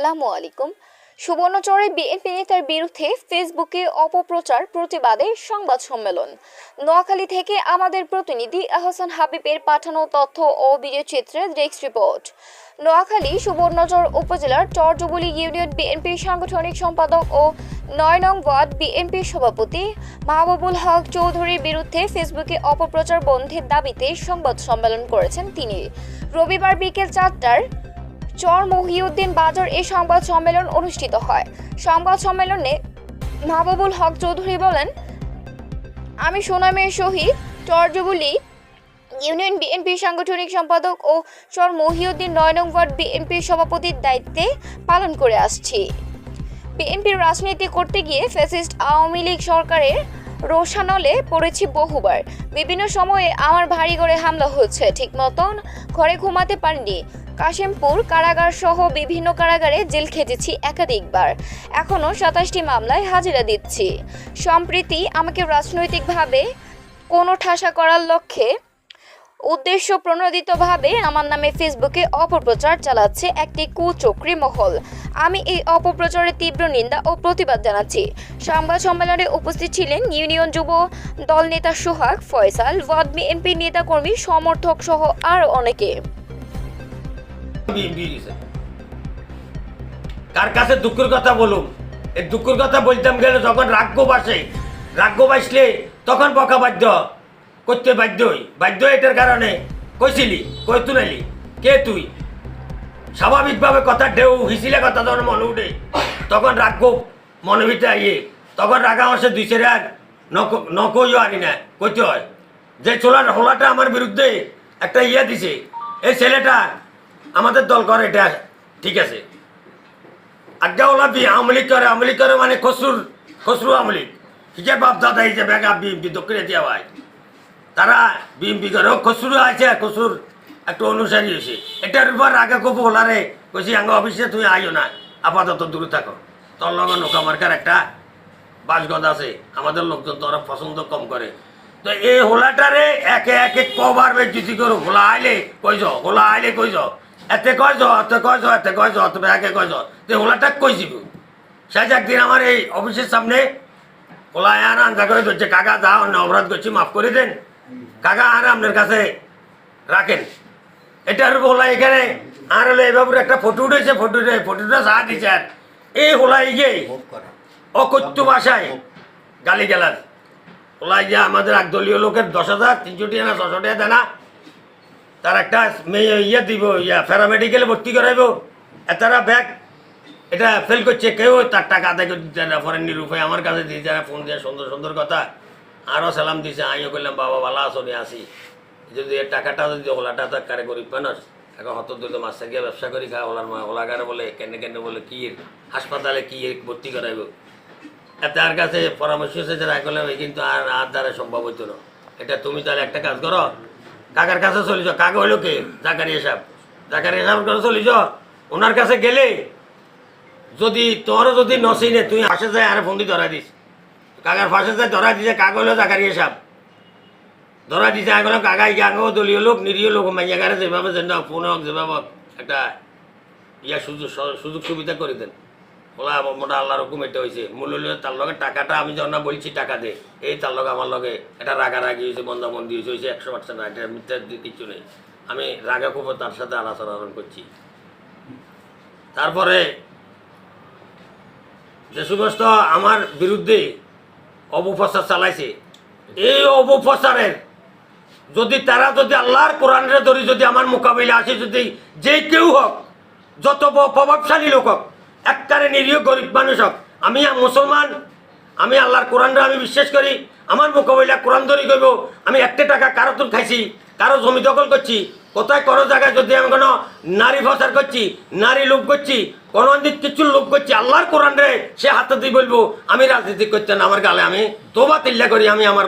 আসসালামু আলাইকুম। সুবর্ণচরে বিএনপি নেতার বিরুদ্ধে ফেসবুকে অপপ্রচার প্রতিবাদে সংবাদ সম্মেলন। নোয়াখালী থেকে আমাদের প্রতিনিধি আহসান হাবিবের পাঠানো তথ্য ও ভিডিও চিত্রের ডেস্ক রিপোর্ট। নোয়াখালী সুবর্ণচর উপজেলার চরজুবলি ইউনিয়ন বিএনপির সাংগঠনিক সম্পাদক ও নয় নং ওয়ার্ড বিএনপির সভাপতি মাহবুবুল হক চৌধুরীর বিরুদ্ধে ফেসবুকে অপপ্রচার বন্ধের দাবিতে সংবাদ সম্মেলন করেছেন তিনি। রবিবার বিকেল চারটার চর মহিউদ্দিন বাজার এই সংবাদ সম্মেলন অনুষ্ঠিত হয়। সংবাদ সম্মেলনে মাহবুবুল হক চৌধুরী বলেন, আমি সোনামের শহীদ চরজুবুলি ইউনিয়ন বিএনপি সাংগঠনিক সম্পাদক ও চর মহিউদ্দিন নয় নং ওয়ার্ড বিএনপির সভাপতির দায়িত্বে পালন করে আসছি। বিএনপির রাজনীতি করতে গিয়ে ফ্যাসিস্ট আওয়ামী লীগ সরকারের রোশানলে পড়েছি বহুবার। বিভিন্ন সময়ে আমার ভারী ঘরে হামলা হচ্ছে। ঠিক মতন ঘরে ঘুমাতে পারিনি। কাশিমপুর কারাগার সহ বিভিন্ন কারাগারে জেল খেটেছি একাধিকবার। এখনও সাতাশটি মামলায় হাজিরা দিচ্ছি। সম্প্রীতি আমাকে রাজনৈতিকভাবে কোনো ঠাসা করার লক্ষ্যে উদ্দেশ্য প্রণোদিতভাবে আমার নামে ফেসবুকে অপপ্রচার চালাচ্ছে একটি কুচক্রী মহল। আমি এই অপপ্রচারের তীব্র নিন্দা ও প্রতিবাদ জানাচ্ছি। সংবাদ সম্মেলনে উপস্থিত ছিলেন ইউনিয়ন যুব দল নেতা সোহাগ ফয়সাল, ওয়ার্ড বিএনপি নেতাকর্মী সমর্থক সহ আরও অনেকে। কার কাছে দুঃখের কথা বলুম? এই দুঃখের কথা বলতাম গেলে যখন রাগ্য বাসে রাগ্য বাসলে তখন বকা বাধ্য। করতে বাধ্য হই। বাধ্য এটার কারণে কইছিলি, কই তুলাইলি কে তুই? স্বাভাবিকভাবে কথা ঢেউ হিসিলে কথা যখন মনে উঠে, তখন রাগ্য মনে ভিতরে আইয়ে। তখন রাগা মাসে দুই চেরে আর নক- নকইও আনি না, কইতে হয়। যে চোলার হোলাটা আমার বিরুদ্ধে একটা ইয়ে দিছে, এই ছেলেটা আমাদের দল করে, এটা ঠিক আছে। আজ্ঞা ওলা বি, আওয়ামী লীগ করে, আওয়ামী লীগ করে মানে খসরুর খসরু আওয়ামী লীগ। হিসেব বাপ দাদা হিসেবে বেগা বিএমপি দক্ষিণে দিয়া ভাই। তারা বিএমপি করে খসরু আছে খসরুর একটু অনুসারী হয়েছে। এটার উপর আগে খুব ওলারে কইছি, আঙ্গ অফিসে তুমি আইও না, আপাতত দূরে থাকো। তোর লগে নৌকা মার্কার একটা বাসগদ আছে, আমাদের লোকজন তো ওরা পছন্দ কম করে। তো এই হোলাটারে একে একে কবার বেজ্জুতি করো, হোলা আইলে কই যাও, হোলা আইলে কই যাও, এতে কয় যাও এতে কয় যাও, এতে কয় যাও তবে একে কয় যাও, তো হোলাটা কই যাব? সে যে একদিন আমার এই অফিসের সামনে হোলা আর আন্দা করে ধরছে, কাকা যা অন্য অপরাধ করছি, মাফ করে দেন। কাকা আর আপনার কাছে রাখেন। এটার হোলা এখানে, আর হলো এভাবে একটা ফটো উঠেছে, ফটো ফটোটা সাহা দিচ্ছে আর। এই হোলা গিয়ে অকথ্য ভাষায় গালি গেলার ওলাই যে আমাদের একদলীয় লোকের দশ হাজার, তিনশো টাকা না ছশো টাকা দেনা। তার একটা মেয়ে ইয়ে দিব, ইয়া প্যারামেডিকেলে ভর্তি করাইব। এতারা ব্যাগ, এটা ফেল করছে, কেউ তার টাকা আদায় করে দিতে না ফরেন নিরূপায় আমার কাছে দিয়ে যারা ফোন দিয়ে সুন্দর সুন্দর কথা। আরও সালাম দিছে, আমিও করলাম বাবা, ভালো আসো নি আসি যদি এর টাকাটা যদি ওলাটা তো কারে গরিব মানুষ এখন হত দিল মাস্টার গিয়ে ব্যবসা করি খা, ওলার ওলাগারে বলে, কেন কেন বলে, কি হাসপাতালে কি ভর্তি করাইব? তার কাছে পরামর্শ এসেছে এই কিন্তু আর আর দ্বারা সম্ভব হইতো না। এটা তুমি তাহলে একটা কাজ করো। কাকার কাছে চলে যাও। কাকা হইল কে? জাকারি এসব জাকারি এসব করে চলে যাও। ওনার কাছে গেলে যদি তোরও যদি নসিনে তুই পাশে যায়, আর ফোন দিয়ে ধরা দিস। কাকার যায় ধরা দিছে, কাকা হইল জাকারি এসব ধরা দিছে আগে কাকাই আগে দলীয় লোক নিরীহ লোক, মাইয়া গাড়ে যেভাবে যেন ফোন হোক যেভাবে একটা ইয়া সুযোগ সুযোগ সুবিধা করে দেন। ওলা মোটা আল্লাহর হুকুম এটা হয়েছে মূল হলো তার লগে টাকাটা আমি যখন না বলছি টাকা দে, এই তার লগে আমার লগে এটা রাগারাগি হয়েছে বন্দাবন্দি হয়েছে হয়েছে একশো পার্সেন্ট এটা মিথ্যা কিছু নেই। আমি রাগা খুব তার সাথে আলোচনা করছি তারপরে যে সমস্ত আমার বিরুদ্ধে অপপ্রচার চালাইছে। এই অপপ্রচারের যদি তারা যদি আল্লাহর কোরআনের ধরে যদি আমার মোকাবিলা আসে যদি যে কেউ হোক, যত প্রভাবশালী লোক হোক একটারে নিরীহ গরিব মানুষ হোক, আমি মুসলমান, আমি আল্লাহর কোরআনটা আমি বিশ্বাস করি, আমার মোকাবিলা কোরআন ধরি করব আমি একটা টাকা কারও তুল খাইছি, কারও জমি দখল করছি কোথায় কোনো জায়গায় যদি আমি কোনো নারী প্রচার করছি, নারী লোভ করছি, কোনো দিক কিছু লোভ করছি, আল্লাহর কোরআন রে সে হাতে দিয়ে বলব, আমি রাজনীতি করতে না, আমার গালে আমি তোবা তিল্লা করি, আমি আমার